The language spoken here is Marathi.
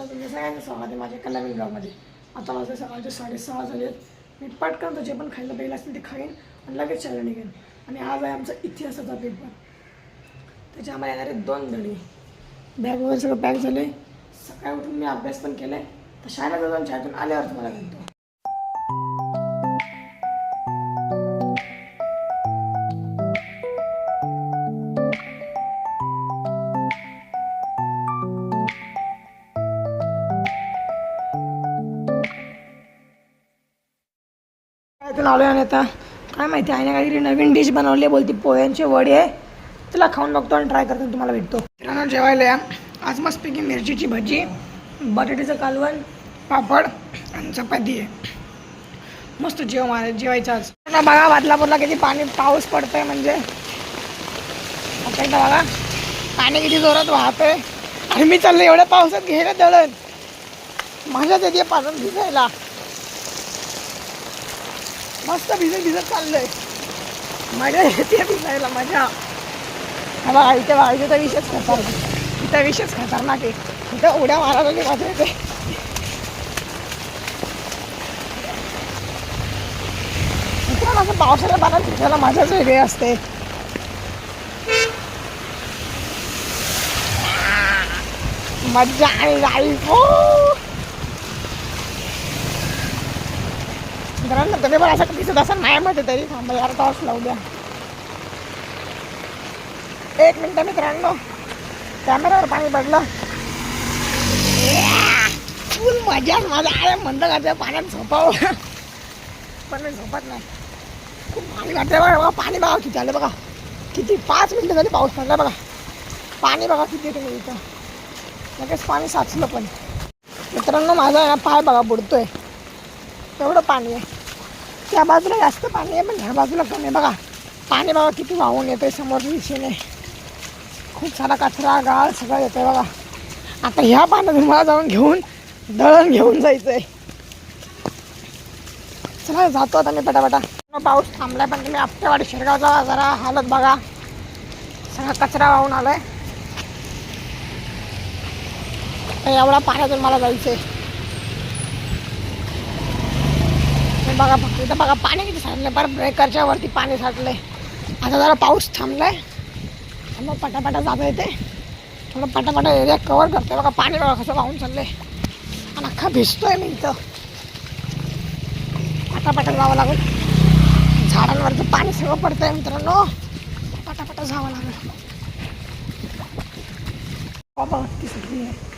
तुमच्या सगळ्यांचं स्वागत आहे माझ्या एका नवीन ब्लॉगमध्ये आता माझे सकाळचे साडेसहा झाले आहेत मी पटकन तर जे पण खायला पहिलं असेल ते खाईन आणि लगेच शाळेला निघेन आणि आज आहे आमचा इतिहासाचा पेपर. त्याच्यामध्ये येणार आहेत दोन धडे. बॅग वगैरे सगळं पॅक झाले सकाळी उठून मी अभ्यास पण केला आहे तर शाळेला जाऊन शाळेतून आल्यावर तुम्हाला म्हणतो तर आलो आणि आता काय माहिती आहे ना काहीतरी नवीन डिश बनवली आहे बोलती पोह्यांचे वडे आहे. तिला खाऊन बघतो आणि ट्राय करतो तुम्हाला भेटतो. मित्रांनो जेवायला या. आज मस्तपैकी मिरचीची भजी बटाट्याचं कालवण पापड आणि चपाती आहे. मस्त जेव मारा जेवायचं आज. बघा बदलापूरला किती पाणी पाऊस पडतोय म्हणजे. आता एकदा बघा पाणी किती जोरात वाहतंय. आणि मी चाललो एवढ्या पावसात घ्यायला दळण. माझ्याच येते पासून भिजायला. मस्त भिजत भिजत चाललंय. मजा येते भिजायला मजा हा बघा इथे बघा तर विषयच खतरनाक इथं विषयच खतरनाक आहे. इथं उड्या मारायला नाही मजा येते इथं असं पावसाला पाण्यात भिजायला मजाच वेगळी असते. मज्जा आणि जाईल हो! मित्रांनो तुम्ही पण असं दिसत असं नाही मध्ये तरी. थांबा यार टॉर्च लावू द्या. एक मिनटं मित्रांनो. कॅमेऱ्यावर पाणी पडलं. फुल मजा माझा अरे म्हणलं का त्या पाण्यात झोपावं. पण मी झोपत नाही. खूप पाणी वाटते बघा बघा पाणी बघा किती आलं बघा. किती पाच मिनटं झाली पाऊस पडला बघा. पाणी बघा किती तुम्ही इथं. लगेच पाणी साचलं पण. मित्रांनो माझा पाय बघा बुडतोय. एवढं पाणी आहे. त्या बाजूला जास्त पाणी आहे पण ह्या बाजूला कमी आहे. बघा पाणी बघा किती वाहून येतं आहे समोर दिशेने. खूप सारा कचरा गाळ सगळं येतं आहे बघा. आता ह्या पाण्यातून मला जाऊन घेऊन दळण घेऊन जायचं आहे चला जातो आता मी पटापटा. पाऊस थांबलाय पण तुम्ही आपटेवाडी शिरगावचा जरा हालत बघा. सगळा कचरा वाहून आलाय. आहे एवढा पाण्यातून मला जायचंय. आहे बघा फक्त इथं बघा पाणी किती साठलंय. बरं ब्रेकरच्या वरती पाणी साठलंय. आता जरा पाऊस थांबलाय. आणि मग पटापटा जाता येते. थोडं पटापटा एरिया कवर करते. बघा पाणी बघा कसं वाहून चाललंय. आणि अख्खा भिजतोय मी इथं. पटापटा जावं लागेल. झाडांवरचं पाणी सगळं पडतंय मित्रांनो. पटापटा जावं लागेल. बाबा ती आहे